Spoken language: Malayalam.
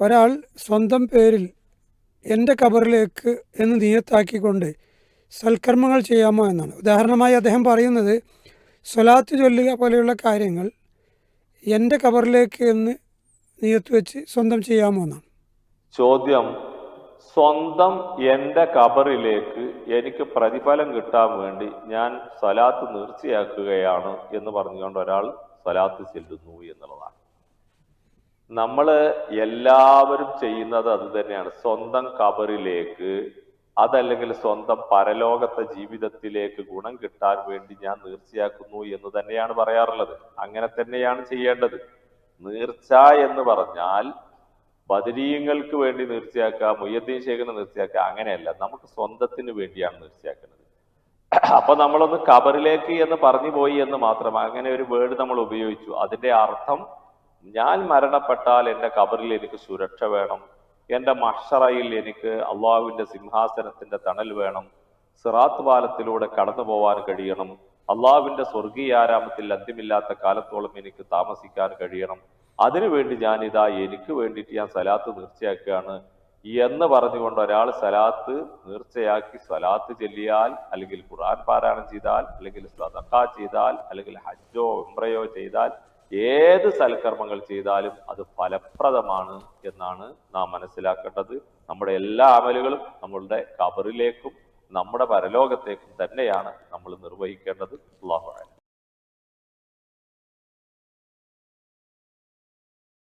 ഒരാൾ സ്വന്തം പേരിൽ എന്റെ കബറിലേക്ക് എന്ന് നിയത്താക്കിക്കൊണ്ട് സൽക്കർമ്മങ്ങൾ ചെയ്യാമോ എന്നാണ്. ഉദാഹരണമായി അദ്ദേഹം പറയുന്നത് സ്വലാത്ത് ചൊല്ലുക പോലെയുള്ള കാര്യങ്ങൾ എന്റെ കബറിലേക്ക് എന്ന് നിയത്ത് വെച്ച് സ്വന്തം ചെയ്യാമോ എന്നാണ്. ചോദ്യം സ്വന്തം എന്റെ കബറിലേക്ക് എനിക്ക് പ്രതിഫലം കിട്ടാൻ വേണ്ടി ഞാൻ സലാത്ത് നീർച്ചയാക്കുകയാണ് എന്ന് പറഞ്ഞുകൊണ്ട് ഒരാൾ സലാത്ത് ചെല്ലുന്നു എന്നുള്ളതാണ്. നമ്മൾ എല്ലാവരും ചെയ്യുന്നത് അത് തന്നെയാണ്. സ്വന്തം കബറിലേക്ക് അതല്ലെങ്കിൽ സ്വന്തം പരലോകത്തെ ജീവിതത്തിലേക്ക് ഗുണം കിട്ടാൻ വേണ്ടി ഞാൻ നീർച്ചയാക്കുന്നു എന്ന് തന്നെയാണ് പറയാറുള്ളത്. അങ്ങനെ തന്നെയാണ് ചെയ്യേണ്ടത്. നീർച്ച എന്ന് പറഞ്ഞാൽ ബദരീയങ്ങൾക്ക് വേണ്ടി നീർച്ചയാക്കുക മുയ്യദ്ദീൻ ശേഖരനെ നീർച്ചയാക്കുക അങ്ങനെയല്ല. നമുക്ക് സ്വന്തത്തിന് വേണ്ടിയാണ് നീർച്ചയാക്കുന്നത്. അപ്പൊ നമ്മളൊന്ന് കബറിലേക്ക് എന്ന് പറഞ്ഞു പോയി എന്ന് മാത്രം അങ്ങനെ ഒരു വേർഡ് നമ്മൾ ഉപയോഗിച്ചു. അതിന്റെ അർത്ഥം ഞാൻ മരണപ്പെട്ടാൽ എന്റെ കബറിൽ എനിക്ക് സുരക്ഷ വേണം. എന്റെ മഷറയിൽ എനിക്ക് അള്ളാഹുവിന്റെ സിംഹാസനത്തിന്റെ തണൽ വേണം. സിറാത്ത് പാലത്തിലൂടെ കടന്നു പോവാൻ കഴിയണം. സ്വർഗീയ ആരാമത്തിൽ അന്ത്യമില്ലാത്ത കാലത്തോളം എനിക്ക് താമസിക്കാൻ കഴിയണം. അതിനുവേണ്ടി ഞാൻ ഇതാ എനിക്ക് വേണ്ടിയിട്ട് ഞാൻ സലാത്ത് തീർച്ചയാക്കുകയാണ്. എന്ന് പറഞ്ഞുകൊണ്ട് ഒരാൾ സലാത്ത് തീർച്ചയാക്കി സലാത്ത് ചെല്ലിയാൽ അല്ലെങ്കിൽ ഖുർആൻ പാരായണം ചെയ്താൽ അല്ലെങ്കിൽ സദക്ക ചെയ്താൽ അല്ലെങ്കിൽ ഹജ്ജോ ഉംറയോ ചെയ്താൽ ഏത് സൽക്കർമ്മങ്ങൾ ചെയ്താലും അത് ഫലപ്രദമാണ് എന്നാണ് നാം മനസ്സിലാക്കേണ്ടത്. നമ്മുടെ എല്ലാ അമലുകളും നമ്മളുടെ കബറിലേക്കും നമ്മുടെ പരലോകത്തേക്കും തന്നെയാണ് നമ്മൾ നിർവഹിക്കേണ്ടത്. അള്ളാഹു